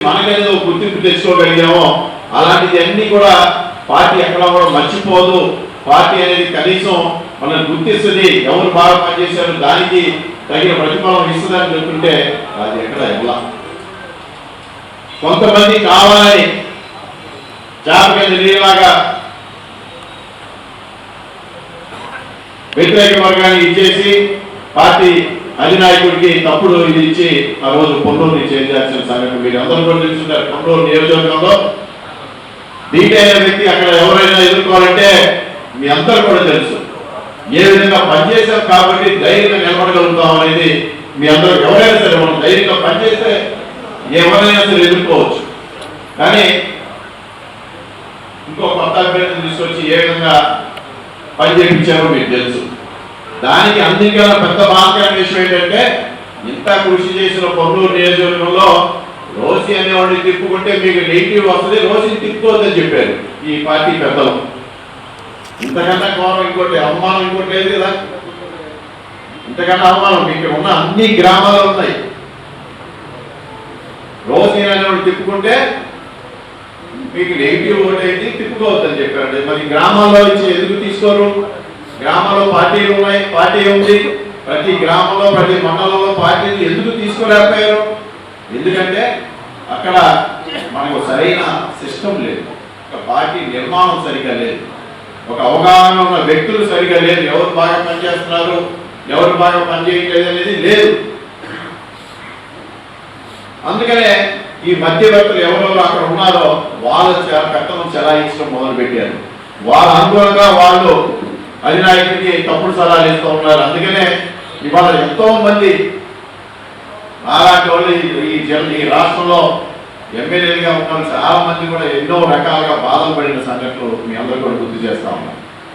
మనకేదో గుర్తింపు తెచ్చుకోగలిగామో అలాంటిది అన్ని కూడా పార్టీ ఎక్కడ కూడా మర్చిపోదు. పార్టీ అనేది కనీసం మనం గుర్తిస్తుంది. ఎవరు బాగా పనిచేశారు దానికి తగిన ప్రతిఫలం ఇస్తుందని చెప్తుంటే అది ఎక్కడ ఎలా కొంతమంది కావాలని జాబితా తెలియలాగా వ్యతిరేక వర్గాన్ని ఇచ్చేసి పార్టీ అధినాయకుడికి తప్పుడు ఇది ఇచ్చి ఆ రోజు పొన్నూరుని చేయాల్సిన సంగతి మీరు అందరూ కూడా తెలుసుకుంటారు పొన్నూరు నియోజకవర్గంలో దీటైన వ్యక్తి అక్కడ ఎవరైనా ఎదుర్కోవాలంటే మీ అందరూ కూడా తెలుసు. ఏ విధంగా పనిచేశాం కాబట్టి ధైర్యంగా నిలబడగలుగుతాం అనేది మీ అందరూ ఎవరైనా సరే మనం ధైర్యంగా పనిచేస్తే ఎవరైనా సరే ఎదుర్కోవచ్చు. కానీ ఇంకో కొత్త అభ్యర్థిని తీసుకొచ్చి ఏ విధంగా పని చేయించారో మీకు తెలుసు. దానికి అన్నిటికన్నా పెద్ద బాధకరమైన విషయం ఏంటంటే ఇంత కృషి చేసిన పొన్నూరు నియోజకవర్గంలో రోసి అనేవాడిని తిప్పుకుంటే మీకు నెగిటివ్ వస్తుంది. రోసిని తిప్పుకోవద్దని చెప్పారు ఈ పార్టీ పెద్దలు. ఇంతకన్నా ఘోరం ఇంకోటి అవమానం ఇంకోటి లేదు కదా. ఇంతకన్నా అవమానం మీకు ఉన్న అన్ని గ్రామాలు ఉన్నాయి. రోసి అనేవాడు తిప్పుకుంటే మీకు నెగిటివ్ ఓట్ అయితే తిప్పుకోవద్దని చెప్పారు మరి గ్రామాల్లో ఇచ్చి ఎందుకు తీసుకోరు? గ్రామంలో పార్టీలు ఉన్నాయి పార్టీ ఉంది. ప్రతి గ్రామంలో ప్రతి మండలంలో పార్టీలు ఎందుకు తీసుకోలేకపోయారు? ఎందుకంటే అక్కడ మనకు సరైన సిస్టమ్ లేదు. ఒక పార్టీ నిర్మాణం సరిగా లేదు. ఒక అవగాహన ఉన్న వ్యక్తులు సరిగా లేదు ఎవరు బాగా పనిచేస్తున్నారు? ఎవరు బాగా పనిచేయట్లేదు అనేది లేదు. అందుకనే ఈ మధ్యవర్తులు ఎవరెవరు అక్కడ ఉన్నారో వాళ్ళ చ- చెలాయించడం మొదలుపెట్టారు. వాళ్ళ అనుగుణంగా వాళ్ళు అధినాయకుడికి తప్పుడు సలహాలు ఇస్తూ ఉన్నారు. అందుకనే ఇవాళ ఎంతో మంది అలాంటి వాళ్ళు ఈ- ఈ జన ఈ రాష్ట్రంలో ఎమ్మెల్యేలుగా ఉన్న చాలా మంది కూడా ఎన్నో రకాలుగా బాధలు పడిన సంఘటనలు మీ అందరూ కూడా గుర్తు చేస్తా ఉన్నారు